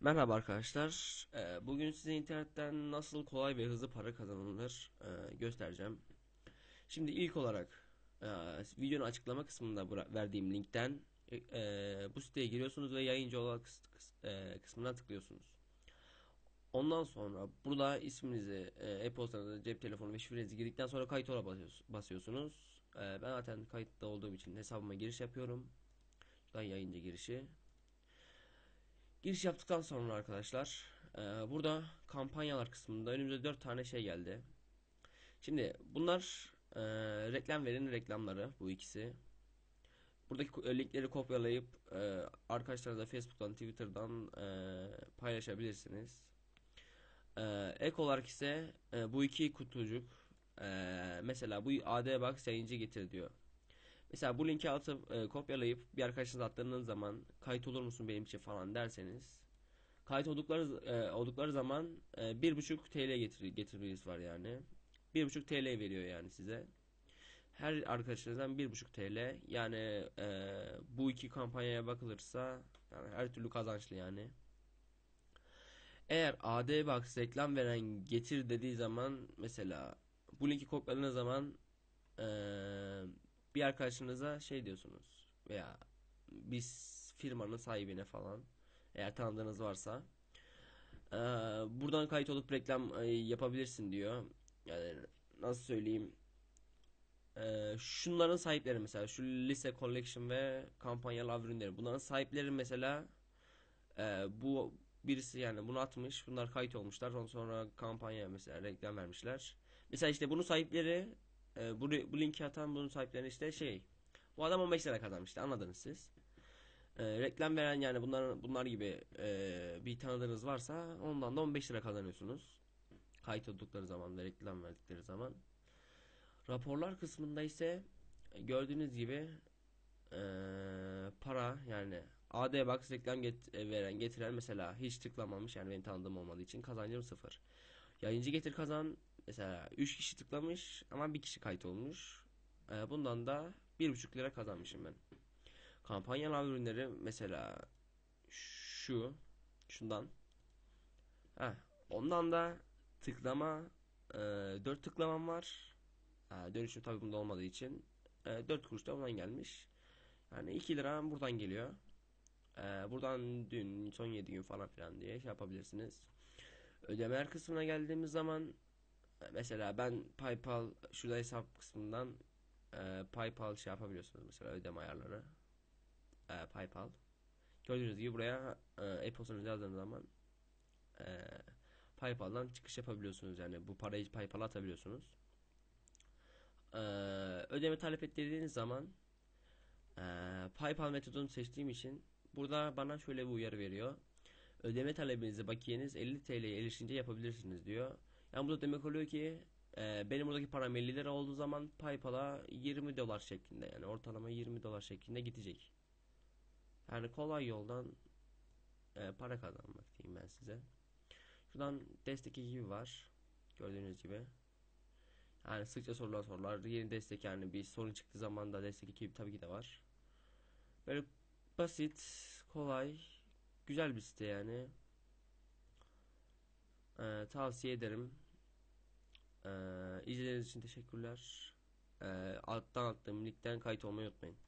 Merhaba arkadaşlar. Ee, Bugün size internetten nasıl kolay ve hızlı para kazanılır e, göstereceğim. Şimdi ilk olarak e, videonun açıklama kısmında verdiğim linkten e, bu siteye giriyorsunuz ve yayıncı olarak kıs- kıs- kısmına tıklıyorsunuz. Ondan sonra burada isminizi, e-postanızı, cep telefonu ve şifrenizi girdikten sonra kayıt ola basıyorsunuz. Ben zaten kayıtta olduğum için hesabıma giriş yapıyorum. Şuradan yayıncı girişi. Giriş yaptıktan sonra arkadaşlar e, burada kampanyalar kısmında önümüze 4 tane şey geldi. Şimdi bunlar e, reklam verin reklamları bu ikisi. Buradaki linkleri kopyalayıp e, arkadaşlarınızla Facebook'tan Twitter'dan e, paylaşabilirsiniz. E, ek olarak ise e, bu iki kutucuk e, mesela bu AD Box yayıncı getir diyor. Mesela bu linki atıp e, kopyalayıp bir arkadaşınıza attığınız zaman kayıt olur musun benim için falan derseniz kayıt oldukları e, oldukları zaman e, bir buçuk TL getir getirmeniz var yani. Bir buçuk TL veriyor yani size. Her arkadaşınızdan bir buçuk TL yani e, bu iki kampanyaya bakılırsa yani her türlü kazançlı yani. Eğer AD Box reklam veren getir dediği zaman mesela bu linki kopyaladığınız zaman eee, bir arkadaşınıza şey diyorsunuz veya biz firmanın sahibine falan eğer tanıdığınız varsa eee, buradan kayıt olup reklam e, yapabilirsin diyor. Yani nasıl söyleyeyim eee, şunların sahipleri mesela şu lise collection ve kampanyalı ürünleri bunların sahipleri mesela eee, bu birisi yani bunu atmış bunlar kayıt olmuşlar ondan sonra kampanya mesela reklam vermişler. Mesela işte bunun sahipleri e, bu, bu linki atan bunun sahipleri işte şey bu adam 15 lira kazanmıştı anladınız siz. E, reklam veren yani bunlar bunlar gibi e, bir tanıdığınız varsa ondan da 15 lira kazanıyorsunuz. Kayıt oldukları zaman ve reklam verdikleri zaman. Raporlar kısmında ise gördüğünüz gibi e, para yani AD Box reklam get- e, veren getiren mesela hiç tıklamamış yani benim tanıdığım olmadığı için kazancım sıfır. Yayıncı getir kazan mesela 3 kişi tıklamış ama bir kişi kayıt olmuş. E, bundan da bir buçuk lira kazanmışım ben. Kampanyalar ürünleri mesela şu şundan. Heh, ondan da tıklama e, 4 tıklamam var. E, dönüşüm tabii bunda olmadığı için e, 4 kuruş da ondan gelmiş. Yani 2 lira buradan geliyor. E, buradan dün son 7 gün falan filan diye şey yapabilirsiniz. Ödemeler kısmına geldiğimiz zaman mesela ben PayPal şurada hesap kısmından e, PayPal şey yapabiliyorsunuz mesela ödeme ayarları. E, PayPal. Gördüğünüz gibi buraya e, e-postanızı yazdığınız zaman e, PayPal'dan çıkış yapabiliyorsunuz. Yani bu parayı PayPal'a atabiliyorsunuz. E, ödeme talep ettiğiniz zaman e, PayPal metodunu seçtiğim için burada bana şöyle bir uyarı veriyor. Ödeme talebinizi bakiyeniz 50 TL'ye erişince yapabilirsiniz diyor. Yani bu da demek oluyor ki e, benim buradaki param 50 lira olduğu zaman PayPal'a 20 dolar şeklinde yani ortalama 20 dolar şeklinde gidecek. Yani kolay yoldan e, para kazanmak diyeyim ben size. Şuradan destek gibi var. Gördüğünüz gibi. Yani sıkça sorulan sorular. Yeni destek yani bir sorun çıktığı zaman da destek ekibi tabii ki de var. Böyle basit, kolay, güzel bir site yani. Ee, tavsiye ederim. Ee, izlediğiniz için teşekkürler. Ee, alttan attığım linkten kayıt olmayı unutmayın.